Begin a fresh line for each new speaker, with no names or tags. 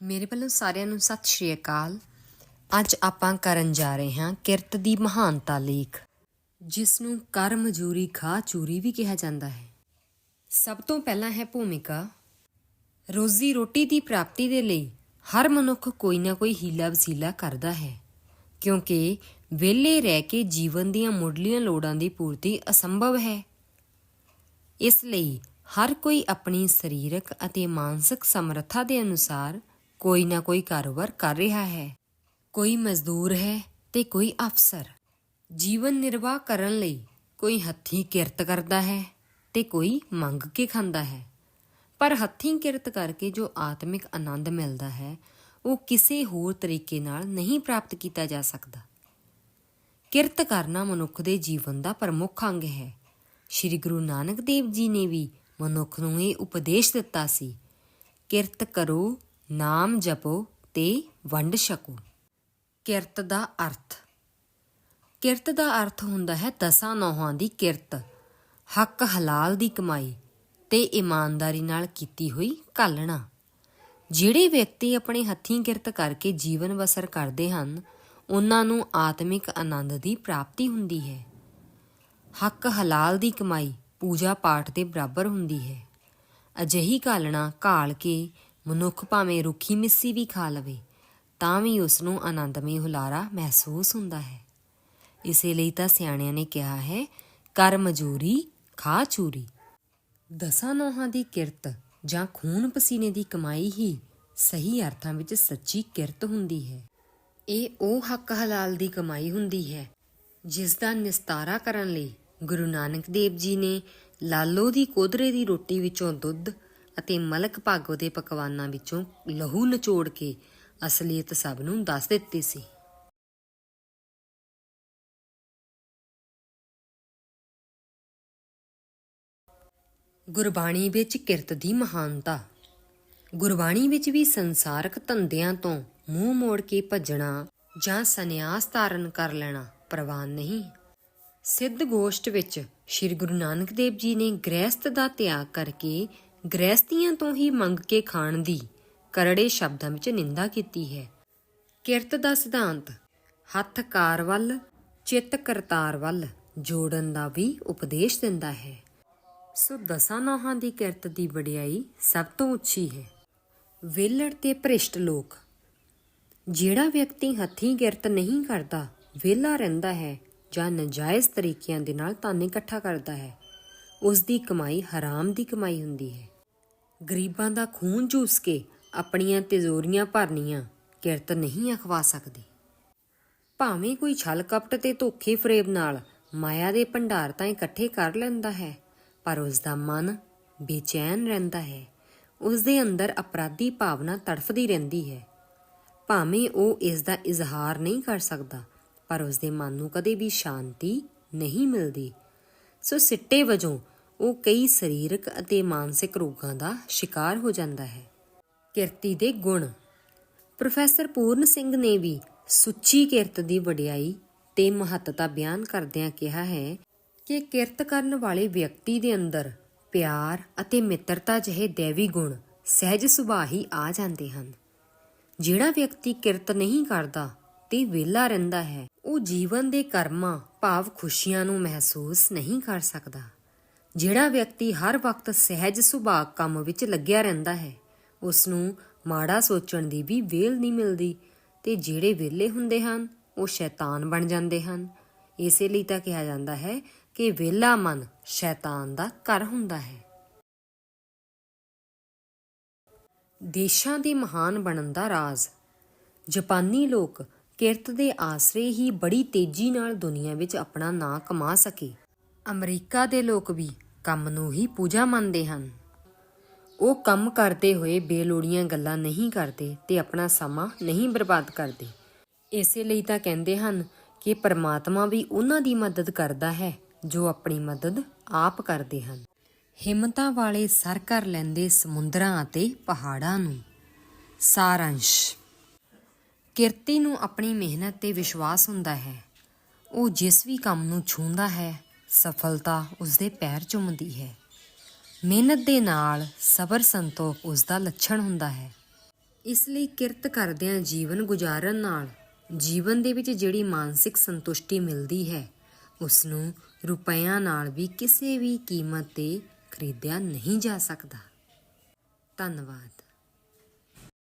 ਮੇਰੇ ਵੱਲੋਂ ਸਾਰਿਆਂ ਨੂੰ ਸਤਿ ਸ਼੍ਰੀ ਅਕਾਲ। ਅੱਜ ਆਪਾਂ ਕਰਨ ਜਾ ਰਹੇ ਹਾਂ ਕਿਰਤ ਦੀ ਮਹਾਨਤਾ ਲੇਖ ਜਿਸ ਨੂੰ ਕਰ ਮਜੂਰੀ ਖਾ ਚੂਰੀ ਵੀ ਕਿਹਾ ਜਾਂਦਾ ਹੈ। ਸਭ ਤੋਂ ਪਹਿਲਾਂ ਹੈ ਭੂਮਿਕਾ। ਰੋਜ਼ੀ ਰੋਟੀ ਦੀ ਪ੍ਰਾਪਤੀ ਦੇ ਲਈ ਹਰ ਮਨੁੱਖ ਕੋਈ ਨਾ ਕੋਈ ਹੀਲਾ ਵਸੀਲਾ ਕਰਦਾ ਹੈ, ਕਿਉਂਕਿ ਵਿਹਲੇ ਰਹਿ ਕੇ ਜੀਵਨ ਦੀਆਂ ਮੁੱਢਲੀਆਂ ਲੋੜਾਂ ਦੀ ਪੂਰਤੀ ਅਸੰਭਵ ਹੈ। ਇਸ ਲਈ ਹਰ ਕੋਈ ਆਪਣੀ ਸਰੀਰਕ ਅਤੇ ਮਾਨਸਿਕ ਸਮਰੱਥਾ ਦੇ ਅਨੁਸਾਰ ਕੋਈ ਨਾ ਕੋਈ ਕਾਰੋਬਾਰ ਕਰ ਰਿਹਾ ਹੈ। ਕੋਈ ਮਜ਼ਦੂਰ ਹੈ ਤੇ ਕੋਈ ਅਫਸਰ। ਜੀਵਨ ਨਿਰਵਾਹ ਕਰਨ ਲਈ ਕੋਈ ਹੱਥੀਂ ਕਿਰਤ ਕਰਦਾ ਹੈ ਤੇ ਕੋਈ ਮੰਗ ਕੇ ਖਾਂਦਾ ਹੈ। ਪਰ ਹੱਥੀਂ ਕਿਰਤ ਕਰਕੇ ਜੋ ਆਤਮਿਕ ਆਨੰਦ ਮਿਲਦਾ ਹੈ, ਉਹ ਕਿਸੇ ਹੋਰ ਤਰੀਕੇ ਨਾਲ ਨਹੀਂ ਪ੍ਰਾਪਤ ਕੀਤਾ ਜਾ ਸਕਦਾ। ਕਿਰਤ ਕਰਨਾ ਮਨੁੱਖ ਦੇ ਜੀਵਨ ਦਾ ਪ੍ਰਮੁੱਖ ਅੰਗ ਹੈ। ਸ੍ਰੀ ਗੁਰੂ ਨਾਨਕ ਦੇਵ ਜੀ ਨੇ ਵੀ ਮਨੁੱਖ ਨੂੰ ਇਹ ਉਪਦੇਸ਼ ਦਿੱਤਾ ਸੀ, ਕਿਰਤ ਕਰੋ ਨਾਮ ਜਪੋ ਤੇ ਵੰਡ ਛਕੋ। ਕਿਰਤ ਦਾ ਅਰਥ। ਕਿਰਤ ਦਾ ਅਰਥ ਹੁੰਦਾ ਹੈ ਦਸਾਂ ਨੌਹਾਂ ਦੀ ਕਿਰਤ, ਹੱਕ ਹਲਾਲ ਦੀ ਕਮਾਈ ਤੇ ਇਮਾਨਦਾਰੀ ਨਾਲ ਕੀਤੀ ਹੋਈ ਘਾਲਣਾ। ਜਿਹੜੇ ਵਿਅਕਤੀ ਆਪਣੇ ਹੱਥੀਂ ਕਿਰਤ ਕਰਕੇ ਜੀਵਨ ਬਸਰ ਕਰਦੇ ਹਨ, ਉਹਨਾਂ ਨੂੰ ਆਤਮਿਕ ਆਨੰਦ ਦੀ ਪ੍ਰਾਪਤੀ ਹੁੰਦੀ ਹੈ। ਹੱਕ ਹਲਾਲ ਦੀ ਕਮਾਈ ਪੂਜਾ ਪਾਠ ਦੇ ਬਰਾਬਰ ਹੁੰਦੀ ਹੈ। ਅਜਿਹੀ ਘਾਲਣਾ ਘਾਲ ਕੇ ਮਨੁੱਖ ਭਾਵੇਂ ਰੁੱਖੀ ਮਿੱਸੀ ਵੀ ਖਾ ਲਵੇ, ਤਾਂ ਵੀ ਉਸ ਨੂੰ ਆਨੰਦਮਈ ਹੁਲਾਰਾ ਮਹਿਸੂਸ ਹੁੰਦਾ ਹੈ। ਇਸੇ ਲਈ ਤਾਂ ਸਿਆਣਿਆਂ ਨੇ ਕਿਹਾ ਹੈ, ਕਰ ਮਜੂਰੀ, ਖਾ ਚੂਰੀ। ਦਸਾਂ ਨੋਹਾਂ ਦੀ ਕਿਰਤ ਜਾਂ ਖੂਨ ਪਸੀਨੇ ਦੀ ਕਮਾਈ ਹੀ ਸਹੀ ਅਰਥਾਂ ਵਿੱਚ ਸੱਚੀ ਕਿਰਤ ਹੁੰਦੀ ਹੈ। ਇਹ ਉਹ ਹੱਕ ਹਲਾਲ ਦੀ ਕਮਾਈ ਹੁੰਦੀ ਹੈ, ਜਿਸ ਦਾ ਨਿਸਤਾਰਾ ਕਰਨ ਲਈ ਗੁਰੂ ਨਾਨਕ ਦੇਵ ਜੀ ਨੇ ਲਾਲੋ ਦੀ ਕੋਦਰੇ ਦੀ ਰੋਟੀ ਵਿੱਚੋਂ ਦੁੱਧ ਅਤੇ ਮਲਕ ਭਾਗੋ ਦੇ ਪਕਵਾਨਾਂ ਵਿੱਚੋਂ ਲਹੂ ਨਿਚੋੜ ਕੇ ਅਸਲੀਅਤ ਸਭ ਨੂੰ ਦੱਸ ਦਿੱਤੀ ਸੀ। ਗੁਰਬਾਣੀ ਵਿੱਚ ਕਿਰਤ ਦੀ ਮਹਾਨਤਾ। ਗੁਰਬਾਣੀ ਵਿੱਚ ਵੀ ਸੰਸਾਰਕ ਧੰਦਿਆਂ ਤੋਂ ਮੂੰਹ ਮੋੜ ਕੇ ਭੱਜਣਾ ਜਾਂ ਸੰਨਿਆਸ ਧਾਰਨ ਕਰ ਲੈਣਾ ਪ੍ਰਵਾਨ ਨਹੀਂ। ਸਿੱਧ ਗੋਸ਼ਟ ਵਿੱਚ ਸ੍ਰੀ ਗੁਰੂ ਨਾਨਕ ਦੇਵ ਜੀ ਨੇ ਗ੍ਰਹਿਸਤ ਦਾ ਤਿਆਗ ਕਰਕੇ ਗ੍ਰਹਿਸਤੀਆਂ ਤੋਂ ਹੀ ਮੰਗ ਕੇ ਖਾਣ ਦੀ ਕਰੜੇ ਸ਼ਬਦਾਂ ਵਿੱਚ ਨਿੰਦਾ ਕੀਤੀ ਹੈ। ਕਿਰਤ ਦਾ ਸਿਧਾਂਤ, ਹੱਥ ਕਾਰ ਵੱਲ, ਚਿੱਤ ਕਰਤਾਰ ਵੱਲ ਜੋੜਨ ਦਾ ਵੀ ਉਪਦੇਸ਼ ਦਿੰਦਾ ਹੈ। ਸੋ ਦਸਾਂ ਨੌਹਾਂ ਦੀ ਕਿਰਤ ਦੀ ਵਡਿਆਈ ਸਭ ਤੋਂ ਉੱਚੀ ਹੈ। ਵਿਹਲੜ ਤੇ ਭ੍ਰਿਸ਼ਟ ਲੋਕ, ਜਿਹੜਾ ਵਿਅਕਤੀ ਹੱਥੀਂ ਕਿਰਤ ਨਹੀਂ ਕਰਦਾ, ਵਿਹਲਾ ਰਹਿੰਦਾ ਹੈ ਜਾਂ ਨਜਾਇਜ਼ ਤਰੀਕਿਆਂ ਦੇ ਨਾਲ ਧਨ ਇਕੱਠਾ ਕਰਦਾ ਹੈ ਉਸ ਦੀ ਕਮਾਈ ਹਰਾਮ ਦੀ ਕਮਾਈ ਹੁੰਦੀ ਹੈ। ਗਰੀਬਾਂ ਦਾ ਖੂਨ ਚੂਸ ਕੇ ਆਪਣੀਆਂ ਤਿਜੋਰੀਆਂ ਭਰਨੀਆਂ ਕਿਰਤ ਨਹੀਂ ਅਖਵਾ ਸਕਦੀ। ਭਾਵੇਂ ਕੋਈ ਛਲ ਕਪਟ ਤੇ ਧੋਖੇ ਫਰੇਬ ਨਾਲ ਮਾਇਆ ਦੇ ਭੰਡਾਰ ਤਾਂ ਇਕੱਠੇ ਕਰ ਲੈਂਦਾ ਹੈ, ਪਰ ਉਸ ਦਾ ਮਨ ਬੇਚੈਨ ਰਹਿੰਦਾ ਹੈ। ਉਸ ਦੇ ਅੰਦਰ ਅਪਰਾਧੀ ਭਾਵਨਾ ਤੜਫਦੀ ਰਹਿੰਦੀ ਹੈ। ਭਾਵੇਂ ਉਹ ਇਸ ਦਾ ਇਜ਼ਹਾਰ ਨਹੀਂ ਕਰ ਸਕਦਾ, ਪਰ ਉਸ ਦੇ ਮਨ ਨੂੰ ਕਦੇ ਵੀ ਸ਼ਾਂਤੀ ਨਹੀਂ ਮਿਲਦੀ। ਸੋ ਸਿੱਟੇ ਵਜੋਂ ਉਹ ਕਈ ਸਰੀਰਕ ਅਤੇ ਮਾਨਸਿਕ ਰੋਗਾਂ ਦਾ ਸ਼ਿਕਾਰ ਹੋ ਜਾਂਦਾ ਹੈ। ਕਿਰਤੀ ਦੇ ਗੁਣ। ਪ੍ਰੋਫੈਸਰ ਪੂਰਨ ਸਿੰਘ ਨੇ ਵੀ ਸੁੱਚੀ ਕਿਰਤ ਦੀ ਵਡਿਆਈ ਤੇ ਮਹੱਤਤਾ ਬਿਆਨ ਕਰਦਿਆਂ ਕਿਹਾ ਹੈ ਕਿ ਕਿਰਤ ਕਰਨ ਵਾਲੇ ਵਿਅਕਤੀ ਦੇ ਅੰਦਰ ਪਿਆਰ ਅਤੇ ਮਿੱਤਰਤਾ ਜਿਹੇ ਦੇਵੀ ਗੁਣ ਸਹਿਜ ਸੁਭਾਅ ਹੀ ਆ ਜਾਂਦੇ ਹਨ। ਜਿਹੜਾ ਵਿਅਕਤੀ ਕਿਰਤ ਨਹੀਂ ਕਰਦਾ ਤੇ ਵਿਹਲਾ ਰਹਿੰਦਾ ਹੈ, ਉਹ ਜੀਵਨ ਦੇ ਕਰਮਾਂ ਭਾਵ ਖੁਸ਼ੀਆਂ ਨੂੰ ਮਹਿਸੂਸ ਨਹੀਂ ਕਰ ਸਕਦਾ। ਜਿਹੜਾ ਵਿਅਕਤੀ ਹਰ ਵਕਤ ਸਹਿਜ ਸੁਭਾਅ ਕੰਮ ਵਿੱਚ ਲੱਗਿਆ ਰਹਿੰਦਾ ਹੈ ਉਸ ਨੂੰ ਮਾੜਾ ਸੋਚਣ ਦੀ ਵੀ ਵੇਲ ਨਹੀਂ ਮਿਲਦੀ ਤੇ ਜਿਹੜੇ ਵਿਹਲੇ ਹੁੰਦੇ ਹਨ, ਉਹ ਸ਼ੈਤਾਨ ਬਣ ਜਾਂਦੇ ਹਨ। ਇਸੇ ਲਈ ਤਾਂ ਕਿਹਾ ਜਾਂਦਾ ਹੈ ਕਿ ਵਿਹਲਾ ਮਨ ਸ਼ੈਤਾਨ ਦਾ ਘਰ ਹੁੰਦਾ ਹੈ। ਦੇਸ਼ਾਂ ਦੇ ਮਹਾਨ ਬਣਨ ਦਾ ਰਾਜ਼। ਜਾਪਾਨੀ ਲੋਕ ਕਿਰਤ ਦੇ ਆਸਰੇ ਹੀ ਬੜੀ ਤੇਜ਼ੀ ਨਾਲ ਦੁਨੀਆ ਵਿੱਚ ਆਪਣਾ ਨਾਂ ਕਮਾ ਸਕੇ। ਅਮਰੀਕਾ ਦੇ ਲੋਕ ਵੀ ਕੰਮ ਨੂੰ ਹੀ ਪੂਜਾ ਮੰਨਦੇ ਹਨ। ਉਹ ਕੰਮ ਕਰਦੇ ਹੋਏ ਬੇਲੋੜੀਆਂ ਗੱਲਾਂ ਨਹੀਂ ਕਰਦੇ ਤੇ ਆਪਣਾ ਸਮਾਂ ਨਹੀਂ ਬਰਬਾਦ ਕਰਦੇ। ਇਸੇ ਲਈ ਤਾਂ ਕਹਿੰਦੇ ਹਨ ਕਿ ਪਰਮਾਤਮਾ ਵੀ ਉਹਨਾਂ ਦੀ ਮਦਦ ਕਰਦਾ ਹੈ, ਜੋ ਆਪਣੀ ਮਦਦ ਆਪ ਕਰਦੇ ਹਨ। ਹਿੰਮਤਾਂ ਵਾਲੇ ਸਰ ਕਰ ਲੈਂਦੇ ਸਮੁੰਦਰਾਂ ਅਤੇ ਪਹਾੜਾਂ ਨੂੰ। ਸਾਰਾਂਸ਼। ਕਿਰਤੀ ਨੂੰ ਆਪਣੀ ਮਿਹਨਤ ਤੇ ਵਿਸ਼ਵਾਸ ਹੁੰਦਾ ਹੈ। ਉਹ ਜਿਸ ਵੀ ਕੰਮ ਨੂੰ ਛੂੰਦਾ ਹੈ, ਸਫਲਤਾ ਉਸਦੇ ਪੈਰ ਚੁੰਮਦੀ ਹੈ। ਮਿਹਨਤ ਦੇ ਨਾਲ ਸਬਰ ਸੰਤੋਖ ਉਸਦਾ ਲੱਛਣ ਹੁੰਦਾ ਹੈ। ਇਸ ਲਈ ਕਿਰਤ ਕਰਦਿਆਂ ਜੀਵਨ ਗੁਜ਼ਾਰਨ ਨਾਲ ਜੀਵਨ ਦੇ ਵਿੱਚ ਜਿਹੜੀ ਮਾਨਸਿਕ ਸੰਤੁਸ਼ਟੀ ਮਿਲਦੀ ਹੈ ਉਸ ਨੂੰ ਰੁਪਈਆਂ ਨਾਲ ਵੀ ਕਿਸੇ ਵੀ ਕੀਮਤ ਤੇ ਖਰੀਦਿਆ ਨਹੀਂ ਜਾ ਸਕਦਾ। ਧੰਨਵਾਦ।